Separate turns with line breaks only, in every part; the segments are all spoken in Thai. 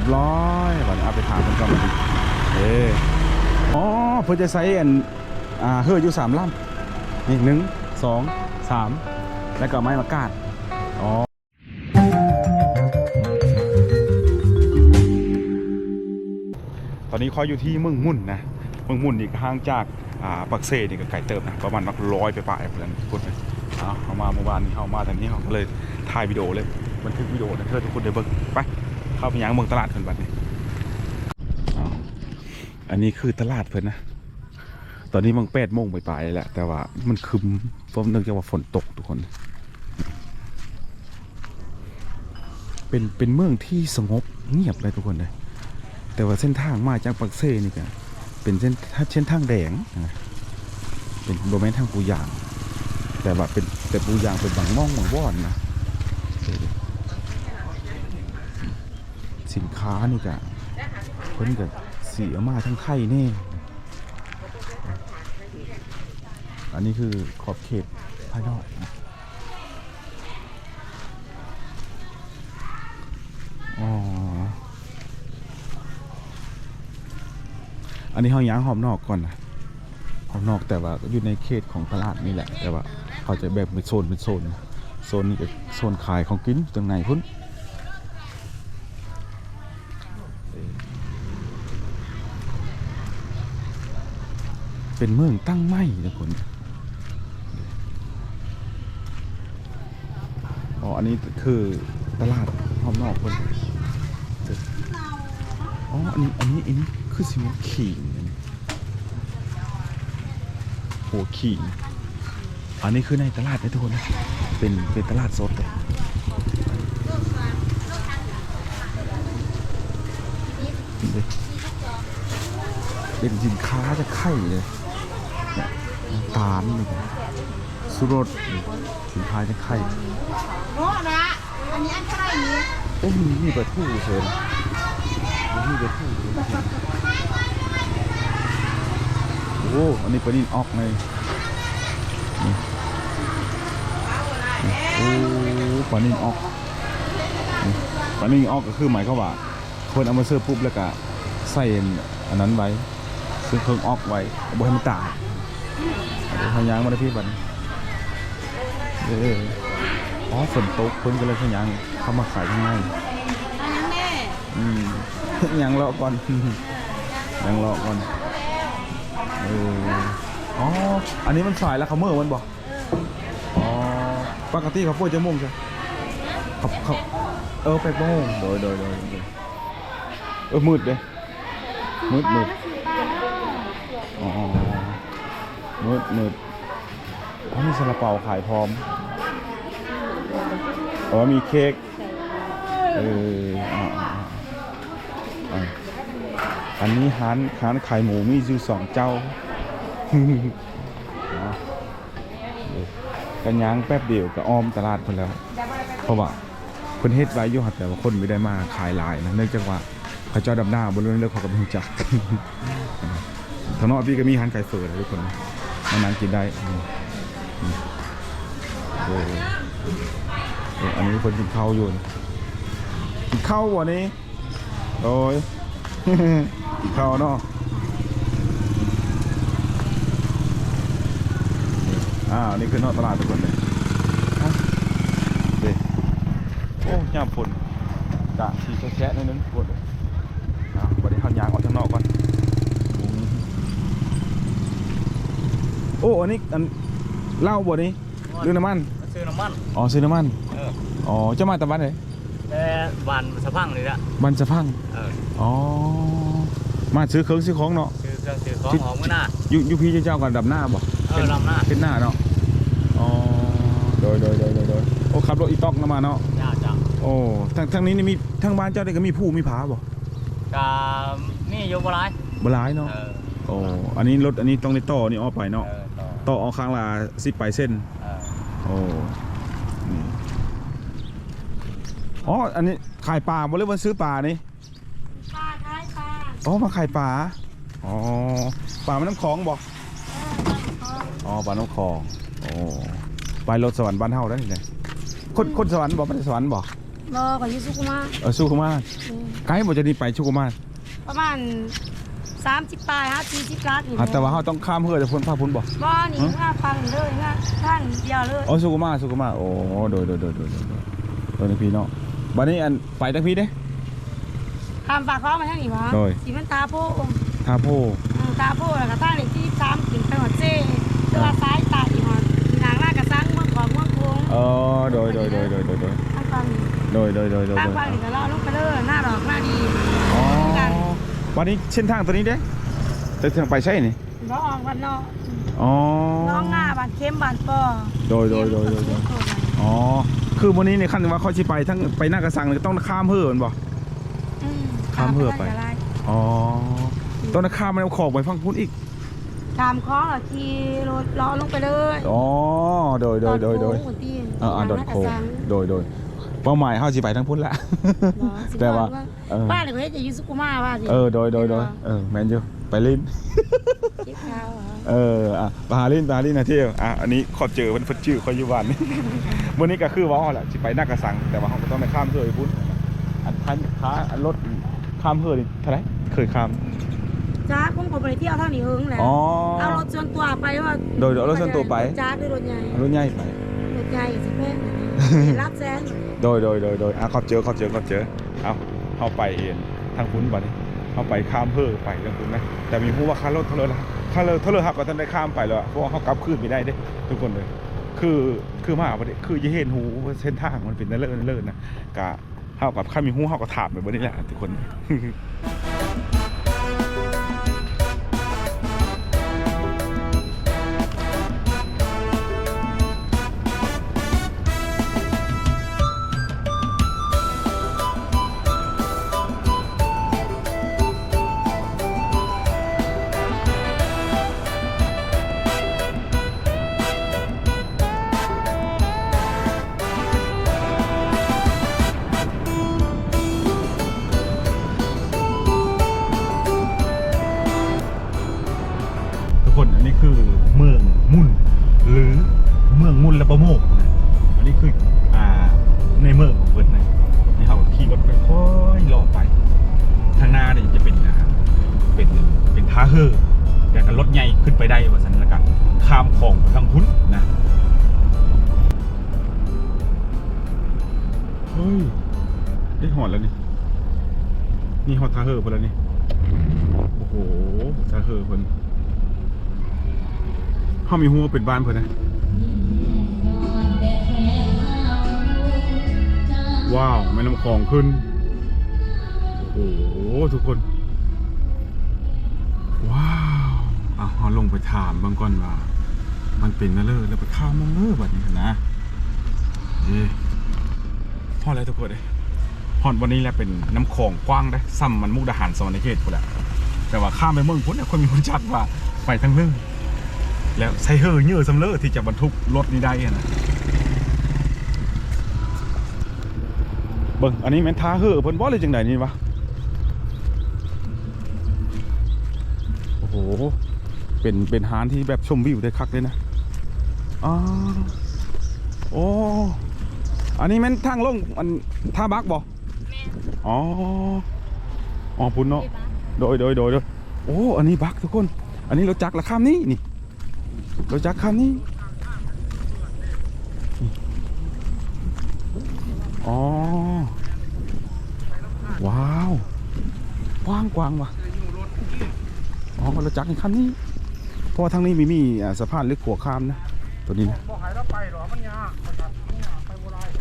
รียบร้อยบัดนี้เอาไปถามเพิ่นก่อนเอออ๋อเพิ่นจะใส่อันอ่าเฮืออยู่สามลำนี่หนึ่งสองสามแล้วก็ไม้มากาดอ๋อตอนนี้คอยอยู่ที่เมืองมุ่นนะเมืองมุ่นนี่ห่างจากอ่าปักเซ่นี่ก็ไกลเติบนะประมาณนักร้อยไปปลายเพื่อนพูดเลยเอาเอามาเมื่อวานนี้เอามาแต่นี้เขาก็เลยถ่ายวิดีโอเลยบันทึกวิดีโอนะเพื่อทุกคนได้เบิ่งไป เข้าไปยังเมืองตลาดเพิ่นบัดนี้ออันนี้คือตลาดเพิ่นนะ ตอนนี้มันแปดโมงไปลายแล้วแหละแต่ว่ามันคึมเพราะเนื่องจากว่าฝนตกทุกคน เป็นเป็นเมืองที่สงบเงียบเลยทุกคนเลย แต่ว่าเส้นทางมาจากปักเซ่นี่ก็เป็นเส้นเส้นทางแดงนะเป็นโดเมนทางปูยาง แต่ว่าเป็นแต่ปูยางเป็นบางม่องบางว่อนนะ สินค้านี่กะเพิ่นกะเสียมาทั้งไทยแน่อันนี้คือขอบเขตภายนอกนะอ๋ออันนี้เขาย้างหอมนอกก่อนนะหอมนอกแต่ว่าอยู่ในเขตของตลาดนี่แหละ แต่ว่าเขาจะแบ่งเป็นโซนเป็นโซน โซนนี้ก็โซนขายของกินตรงไหนพุ่น เป็นเมืองตั้งไม่นะคนอ๋อ อันนี้คือตลาดหอมนอกคนอ๋อ อันนี้ อันนี้ อันนี้คือสิวขิงอันนี้หัวขิงอันนี้คือในตลาดนะทุกคนนะ เป็น เป็นตลาดสดเลยเป็นสินค้าจะไข่เลย ตาลนี่ครับสุรสสินค้าจะไข่
โน่นะอันนี้อันเท่าไหร่นี้
โอ้ยมีปลาทูเชิญมีปลาทูโอ้อันนี้ปลานินออกเลยโอ้ปลานินออกปลานินออกก็คือหมายควาว่าคนเอามาเสิร์ฟปุ๊บแล้วก็ใส่อันนั้นไว้ซึ่งเครื่องออกไว้บ่ให้มันตาย เดี๋ยวพยางมาได้พี่บัดนเอออ๋อฝนตกเพิ่นก็เลยพยางเข้ามาขายข้างใน
พยั้งแน่
อืมยังรอก่อนยังรอก่อนเอออ๋ออันนี้มันสายแล้วเขาเมื่อมันบอกอ๋อปกติเขาป่วยจะโมงใช่เขาเขาเออแปดโมงโดยโดยโดยโดยเออมืดเลยมืดมืดอ๋อ มืดมืดอ๋อมีซาลาเปาขายพร้อมอ๋อมีเค้กเอออ๋ออันนี้ร้านร้านขายหมูมีอยู่สองเจ้ากันยางแป๊บเดียวก็อ้อมตลาดเพิ่นแล้ว เพราะว่าเพิ่นเฮ็ดไว้อยู่หัดแต่ว่าคนไม่ได้มาขายหลายนะเนื่องจากว่าเขาเจ้าดำหน้าบนเรื่องเรื่องเขาก็บ่รู้จักรทางนอกพี่ก็มีร้านขายเฟอร์นะทุกคน มานั่งกินได้อืมอืมเออเอออันนี้คนกินข้าวอยู่นะกินข้าววันนี้โอ้ยกินข้าวเนาะอ่านี่คือนอกตลาดทุกคนเลยเด็โอ้ยามฝนกะสีแฉะๆนิดนึงฝนเลยอะวันนี้ข้าวยางออกข้างนอกก่อนอืม โอ้อันนี้อันเหล้าบ่นี้หรือน้ำมัน
ซื้อน้ำมัน
อ๋อซื้อน้ำมัน
เออ
อ๋อจะมาแต่วันไหน
แต่บานสะพังนี่ละ
มันจะพัง
เออ
อ๋อมาซื้อเครื่องซื้อของเนาะ
ซื้อเครื่องซื้อของหอมก็น่า
อยูอยูพี่เจ้ากันดับหน้าบ่
เออลำหน้า
เป็นหน้าเนาะอ๋อโดยโดยโดยโดยโดยโอ้ขับรถอีต๊อกนำมาเนาะ
จ้าจ้า
โอ้ทางทางนี้นี่มีทางบ้านเจ้าได้ก็มีผู้มีผาบ่
กามีอยู่บ่หลาย
บ่หลายเนาะ
เออ
โอ้อันนี้รถอันนี้ต้องได้ต่อนี่ออกไปเนาะ
เออ ต่อ
ต่อออกข้างละสิบไปเส้น
เออ
โอ้นี่อ๋ออันนี้ขายปลาบ่เลยวันซื้อปลานี่
ปลาท้ายปลา
อ๋อมาขายปลาอ๋อปลามันน้ำคลองบ่อ๋อปลาน้ำคลองโอ้ไปรถสวรรค์บ้านเฮาได้นี่เลยคนคนสวรรค์บอกไม่ได้สวรรค์บอก
มรอก่อนอยูสุกุมา
เออสุขุมารไกด์บ่จะนี่ไปสุขุมาร
ประมาณ 30ปลายฮะ40ลักนี่
อะแต่ว่าเราต้องข้ามเพื่อจะพ้นภาคพ้นบ่
บ่นี่ว่าฟังเลยนะทางเดียวเลย
อ๋อสุขุมารสุขุมารโอ้โดยโดยโดยโดยโดยโดยโดยพี่เนาะบัดนี้อันไปทั้งพี่เด้
ข้ามปากคลองมาทางนี้วะ
โดย
สีมันตาโพ
ทาโพ
อืมตาโพแล้วก็ทางเลขที่3ขึ้นไปหอดเจ้ตัวซ้ายตาอีหอดทางหน้ากระสังเมืองของเมืองคง
เออโดยโดยโดยโดยโดยโดย
ทางฟังนี่
โดยโดยโดยโดย
ทาง
โดย
ฟังนี่ก็เลาะลงไปเลยหน้าดอกหน้าดี
อ๋อ
กัน
วันนี้เส้นทางตัวนี้เด้จะทางไปใช่นี่
บ่ออกวันเนาะ
อ๋อ
น้องหน้าบ้านเข้มบ้านปอ
โดยโดยโดยโดยโดยอ๋อคือวันนี้ในขั้นว่าเขาสิไปทั้งไปหน้ากระสังเลยต้องข้ามเพื่อนบ่
อืม
ข้ามเพื่อไป
ข้ามด้
อ๋อต้องข้ามมันเอาของไปฟังพุ่นอีก
ข้ามคลองแล้วขี่รถเลาะลงไปเลย
อ๋อ โดยโดยโดยโดย
ตอนโค้งหัวตีน
เอออ่าโดย
หน้าก
โค
ระสัง
โดยโดย เป้าหมายเขาสิไปทั้งพุ่นละ
บ่สิ
แต่ว่า
ว่า
เออ
บ้านเลยเขาจะอยู่สุขุมาว่าสิ
เออโดยโดยโดยเออแมนยูไปลิน
เก็บข้าวเหรอ
เอออะไปหาลินไปหาลินนะเที่ยวอะอันนี้ขอเจอเพิ่นเพิ่นชื่อคอยอยู่บ้านนี่ วันนี้ก็คือว่าเอาแหละสิไปหน้ากระสัง แต่ว่าเขาก็ต้องไปข้ามเฮือไปพุ่นอันคันค้าอันรถข้ามเฮือนี่เท่าไหร่เคยข้าม
จ้าผมก็บ่ไปเที่ยวทางนี้เฮิงแหละ
อ๋อ
เอารถส่วนตัวไปว่า
โดยโดยเอารถส่วนตัวไป
จ้าด้วยรถใหญ่
เอารถใหญ่ไป
รถใหญ่สิแพงรับแสน
โดยโดยโดยโดยอะเขาเจอเขาเจอเขาเจอเอาเข้าไปเองทางพุ่นบัดนี้เข้าไปข้ามเพื่อไปทางคุณนะแต่มีผู้ว่าค่ารถเท่าไหร่ละค่ารถเท่าไหร่ครับก็ท่านได้ข้ามไปแล้วะเพราะเขากลับขึ้นไม่ได้เด้ทุกคนเลย คือคือมาบ่ได้คือยีเห็นหูเส้นทางมันเป็นเลิศนั่นเลิศนะกะเฮากับข้ามีหูเฮาก็ถามไปบ่นี้แหละทุกคน เฮ้ย ได้หอดแล้วนี่ นี่หอดทาเฮอพอแล้วนี่ โอ้โหทาเฮอเพิ่นเขามีหัวเป็นบ้านเพื่อนนะ ว้าวแม่น้ำคลองขึ้น โอ้โห ทุกคน ว้าวอะเราลงไปถามบางก่อนว่า มันเป็นนะเลยแล้วไปข้ามมังเลอแบบนี้นะเอ๊ พอแล้วทุกคนเลยพอดวันนี้แหละเป็นน้ำคลองกว้างได้ซ้ำมันมุกดาหารสวรรค์เขตพุ่นแหละแต่ว่าข้ามไปเมืองพุ่นเนี่ยคนมีคนจัดว่าไปทั้งเรื่องแล้วใช้เฮอเยอะสำเร็จที่จะบรรทุกรถนี้ได้อะนะเบิ่งอันนี้แม่นท่าเฮอเพิ่นบ่เลยจังไดนี่วะโอ้โหเป็นเป็นหานที่แบบชมวิวได้คักเลยนะอ๋อโอ้ อันนี้แม่นทางลงอันท่าบักบ่อ๋อ อ๋อพุ่นเนาะ โดยโดยโดยโดยโอ้ อันนี้บักทุกคน อันนี้รถจักรละข้ามนี้นี่รถจักรคันนี้ อ๋อ ว้าวกว้างกว้างว่ะอ๋อรถจักรในคันนี้เพราะว่าทางนี้มีมีอ่าสะพานหรือขัวข้ามนะ ตัวนี้นะ
บอกให้เราไปหรอมันยา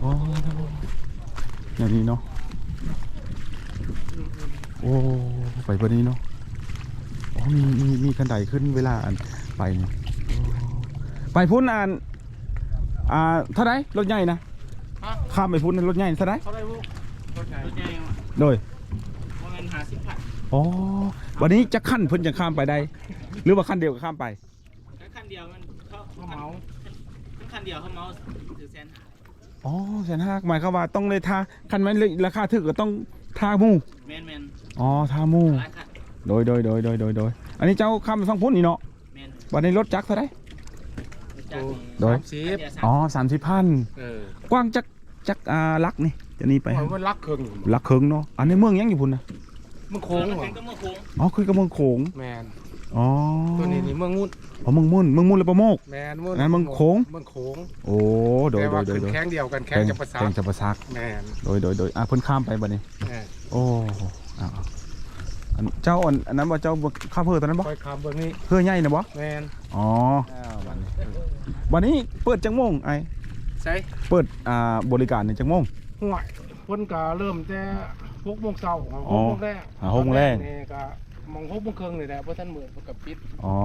อ๋ออย่างนี้เนาะโอ้ไปบนนี้เนาะอ๋อมีมีมีกันไดขึ้นเวลาอันไปเนี่ยโอ้ไปพุ่นอ่านอ่าเท่าไหรรถใหญ่นะข้ามไปพุ่นรถใหญ่เท่าไหร
เขาได้บุรถใหญ่
รถใหญ่
โดย
ว่ามันหาสิบพัน
อ๋อวันนี้จะขั้นเพิ่นจะข้ามไปได้ หรือว่าขั้นเดียวก็ข้ามไป
แค่คันเดียวมันเขา
เขาเหมา
คันเดียวเขาเมาถือแสนหา
อ๋อแสนห้าหมายความว่าต้องเลยท่าคันมันเลยราคาถึกก็ต้องท่าหมู่
แมนแมน
อ๋อท่าหมู่
หลายคัน
โดยโดยโดยโดยโดยโดยอันนี้เจ้าข้ามไปฟังพุ่นนี่เนาะ
แมน
วันนี้รถจักรเท่าไหร
จากนี้
โดย
คันเดีวสาม
อ๋อสามสิบพัน
เออก
ว้างจักจักอ่าลักนี่จะหนี่ไป
ไปมันรักเคิง
ลักเคิงเนาะอันในเมืองยังอยู่พุ่นนะ
มันโค้ง
แล้ว
ว่ะ
มันก็มาโค้ง
อ๋อคือกับเมืองโขง
แมน
อ๋อ
ตัวนี้นี่เมืองงุ่น
อ๋อเมืองมุ่นเมืองมุ่นและประโมก
แมนมุ่น
อันนั้นเมืองโค้ง
เมืองโค้ง
โอ้โดย
แต่
โด
ว่าย
โดย
ขึ้น
โดย
แข้งเดียวกันแข้งจะประสา
แข่
ท
งจะประซัก
แมน
โดยโดยโดยอะเพิ่นข้ามไปบัดนี้
แมน
โอ้อ้าวอันเจ้าอันอันนั้นว่าเจ้าบ่ข้าเพื่อตอนนั้นบ่
คอยคำเบื้องนี้
เพื่อใหญ่นะบ่
แมน
อ๋อบัดนี้บัดนี้เปิดจังโมงไอ้
ใช่
เปิดอ่าบริการในจังโมง
ห่วยเพิ่นก็เริ่มแต่หกโมงเช้าห
อ๋อก
โมงแรก
หาหกโมงแรก
นี่ก็ มองหกโมงครึ่งนี่แหละเพราะท่านเหมือนกับปิด
อ๋อ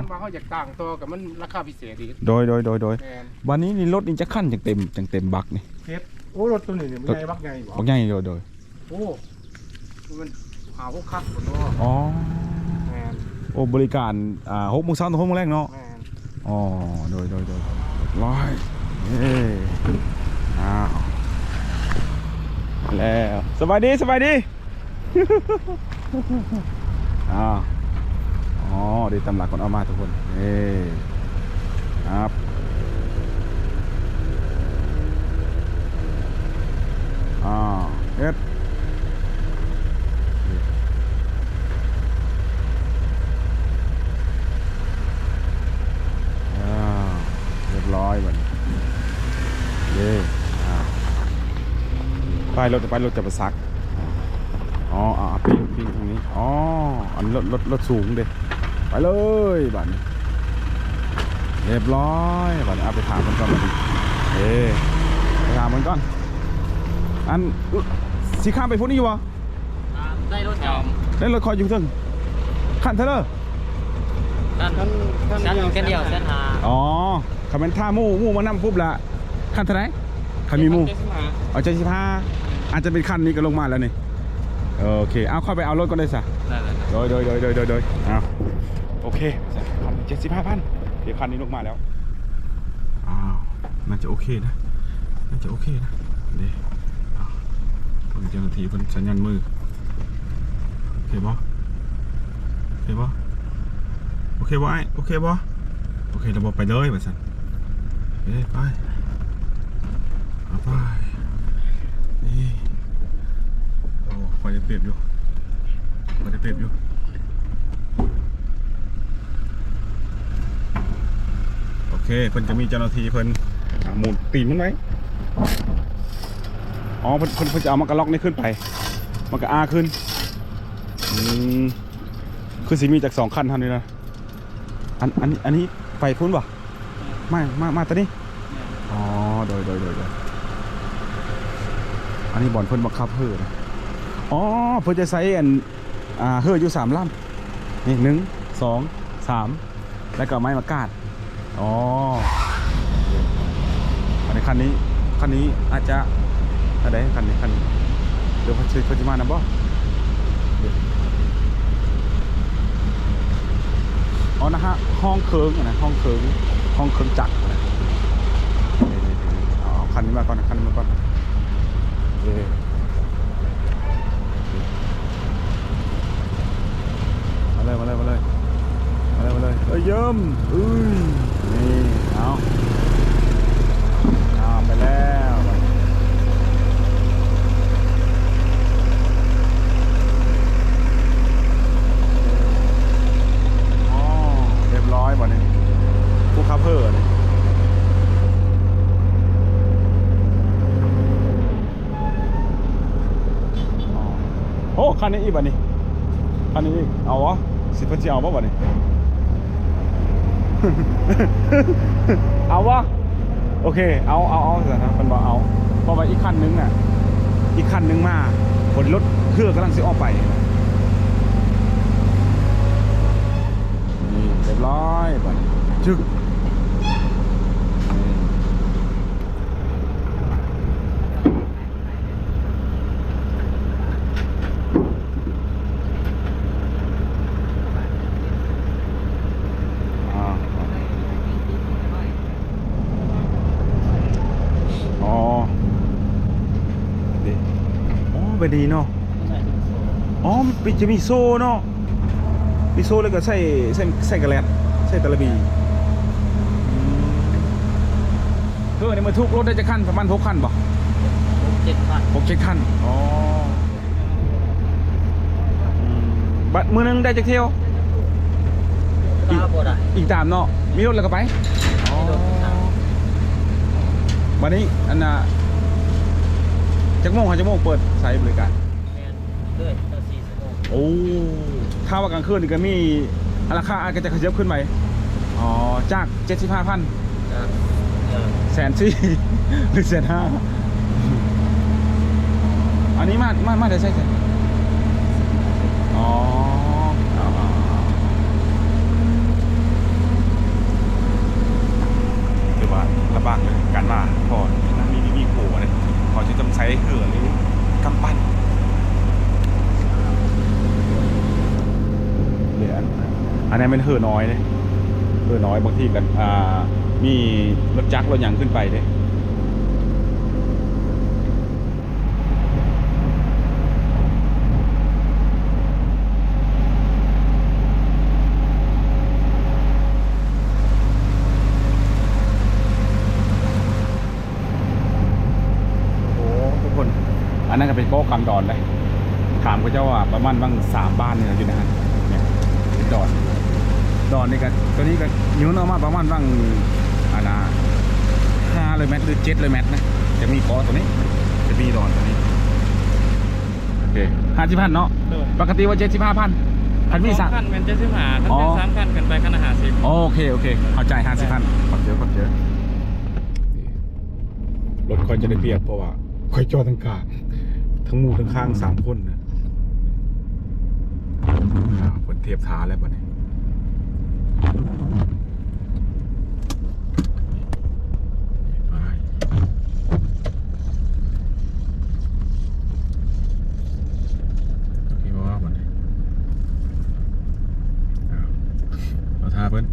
มันว่าเขาอยากต่างตัวกับมันราคาพิเศษดี
โดยโดยโดยโดย
แมน
วันนี้นี่รถนี่จะขั้นจังเต็มจังเต็มบักนี่
เฮ็ดโอ้รถตัวนี้เนี่ยมันใหญ่บักใหญ่บ่
บักใหญ่โดยโดย
โอ้มันหาพวกคักหมดเนาะ
อ๋อ
แมน
โอ้บริการอ่าหกโมงเช้าถึงหกโมงแรกเนาะ
แมน
อ๋อโดยโดยโดยร้อยเอ้อ้าวแล้วสบายดีสบายดี อ้าวอ๋อดีตำหลักคนเอามาทุกคนเอ้ครับอ้าวเอ็ดอ้าวเรียบร้อยบัดนี้เย้อ้าวไปรถจะไปรถจะไปซัก อ๋ออ่าปิ้งปิ้งตรงนี้ อ๋อ อันรถรถรถสูงเด็ไปเลยบัดนี้เรียบร้อยบัดนี้เอาไปถามมันก่อนบัดนี้เอ๊ไปถามมันก่อนอันอึสีข้ามไปพุ่นนี่อยู่วะ
ได้รถจอม
ได้รถคอยอยู่ถึงขันเทเลอร์
ท่าน
ท่านท่าน
ชั้นแค่เดียวชั้นหา
อ๋อขับเป็นท่าหมู่หมู่มานั่ปุ๊บละขันเท่าไหรขันมีหมู่
เจ็ดสิบห้า
เอาใจสิบห้าอาจจะเป็นคันนี้ก็ลงมาแล้วนี่ โอเค เอาเข้าไปเอารถก็ได้สะ
ได้เลย
โดยโดยโดยโดยโดยโดยอ้าวโอเคเจ็ดสิบห้าพันเดี๋ยวคันนี้ลงมาแล้ว อ้าว น่าจะโอเคนะ น่าจะโอเคนะเดี๋ยวอ้าวเพิ่งเจ้าหน้าที่เพิ่นสัญญาณมือ โอเคบ่โอเคบ่โอเคบ่ไอ้โอเคบ่โอเคเราบอกไปเลยแบบสันเอ้ยไป เอาไป นี่ โอ้คอย ได้เปรียบอยู่มันได้เปรียบอยู่โอเคเพิ่นจะมีเจ้าหน้าที่เพิ่นอ่าหมุนตีนมันไว้อ๋อเพิ่นเพิ่นเพิ่นจะเอามากระล็อกนี่ขึ้นไป มันก็อาขึ้นอืมคือสิมีจากสองคันเท่านี้นะอันอันนี้อันนี้ไฟพุ่นปะไม่มามาตัวนี้อ๋อโดยโดยโดยโดยอันนี้บอลเพิ่นบังคับเฮือนะ อ๋อเพื่อจะใช้อันอ่าเฮืออยู่สามลำนี่หนึ่งสองสามแล้วก็ไม้มากาดอ๋ออันนี้คันนี้คันนี้อาจจะอะไรคันนี้คันนี้เดี๋ยวเขาจะเขาจะมานะบ่อ๋อนะฮะห้องเคิงอะนะห้องเคิงห้องเคิงจักรอะนะอาเอคันนี้มาก่อนคันนี้มาก่อนเย้ มาเลยมาเลยมาเลยมาเลยมาเลยเอ้ยเยิ้มอุ้ยนี่เอาเอาไปแล้วอ๋อเรียบร้อยบ่เนี่ยผู้คับเพอร์เนี่ยอ๋อ โอ้คันนี้อีกบ่นี่อันนี้เอาวะสิเพิ่นสิเอาบ่บัดนี้เอาวะโอเค เอาเอาเอาเถอะนะเพิ่นบอกเอาเพราะว่าอีกคันนึงน่ะอีกคันนึงมาบนรถเครื่องกำลังสิออกไปนี่เรียบร้อยบันี้จึกนี่อ่าอ๋อเด็ อ๋อไปดีเนาะอ๋อมันจะมีโซ่เนาะมีโซ่แล้วก็ใส่ใส่ใส่กระแลดใส่ตะลบีเพื่อนี่มาทุกรถได้จะขั้นประมาณหกขั้นบ่
เเจ็ดพัน
หกเจ็ดคันอ๋ออืมบัดมือหนึงได้จักเที่ยว
ตาบ่ได้
อีกตามเนาะมีรถแล้วก็ไปอ๋อ
มีรถครับ
วันนี้อันน่ะ จักโมงหาจักโมงเปิดใช้บริการ
แม่นเรื่อยตั้งสี่ชั่วโมง
โอ้ถ้าว่ากลางคืนนี่ก็มีราคาอาจจะขยับขึ้นไปอ๋อจากเจ็ดสิบห้าพัน
นะเออ
แสนสี่หรือแสนห้าอันนี้มามามาได้ใช่ไหมอ๋อเอาเอาเอาหรือว่าลำบากเลยการมาพอนั่งมีมีมีโผล่เลยพอจะต้องใช้เหือหรือกำปั้นเนี่ยอันอั นนี้เป็นเหือน้อยเลยเหือน้อยบางทีกันอ่ามีรถจักรรถยังขึ้นไปเลยโอ้ทุกคนอันนั้นก็เป็นโก๊ะคำดอนเลย ถามเขาเจ้าว่าประมาณบ้างสามบ้านเนี่ยอยู่นะฮะเนี่ยดอน ดอนนี่กันตัวนี้ก็นิ้วเนาะมาประมาณบางอาณาห้าเลยเมตรหรือเจ็ดเลยเมตรนะจะมีโก๊ะตัวนี้ จะมีดอนตัวนี้โอเคห้าสิบพันเนาะปกติว่าเจ็ดสิบห้าพันพันมีสาม
ขั้นเป็นเจ็ดสิบห้าขั้น
อ๋อ
เป็นสามขั้นกันไปขั้นอาหารสิบ
โอเคโอเคเข้าใจห้าสิบพันขอบเจอขอบเจอรถคอยจะได้เปรียบเพราะว่าคอยจอดทั้งกลางทั้งหมู่ทั้งข้างสามคนนะอ่าผลเทียบท้าแล้วปะเนี่ยไป โอเคว่ามันย เราทาเพิ่น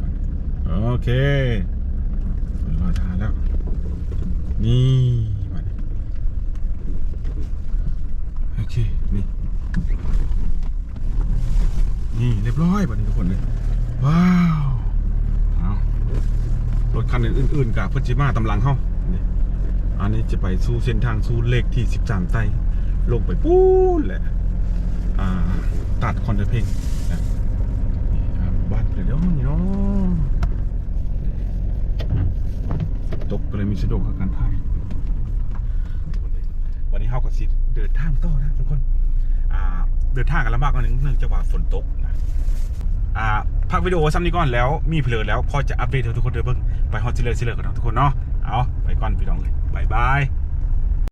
โอเคเราทาแล้ว นี่มาดิโอเค นี่ นี่เรียบร้อยบัดนี้ทุกคนเลย ว้าวเอารถคัน อื่นกับพจิมาตำลังเฮาอันนี้จะไปสู่เส้นทางสู่เลขที่ 13ไต้ ลงไปปูนแหละตัดคอนเทเพลงนะนี่ครับบ้านเดี๋ยวนี่เนาะตกก็เลยมีสะดวกกับการถ่ายวันนี้เฮาก็สิเดินทางต่อนะทุกคนเดินทางกันลำบากหน่อยนึงเนื่องจากว่าฝนตกนะอ่าพักวิดีโอซ้ำนี้ก่อนแล้วมีเพลอแล้วพอจะอัปเดตให้ทุกคนเด้อเบิ่ง ไปฮอตซิเลอร์ซิเลอร์กันนะทุกคนเนาะเอาไปก่อนพี่น้องเลยบายบาย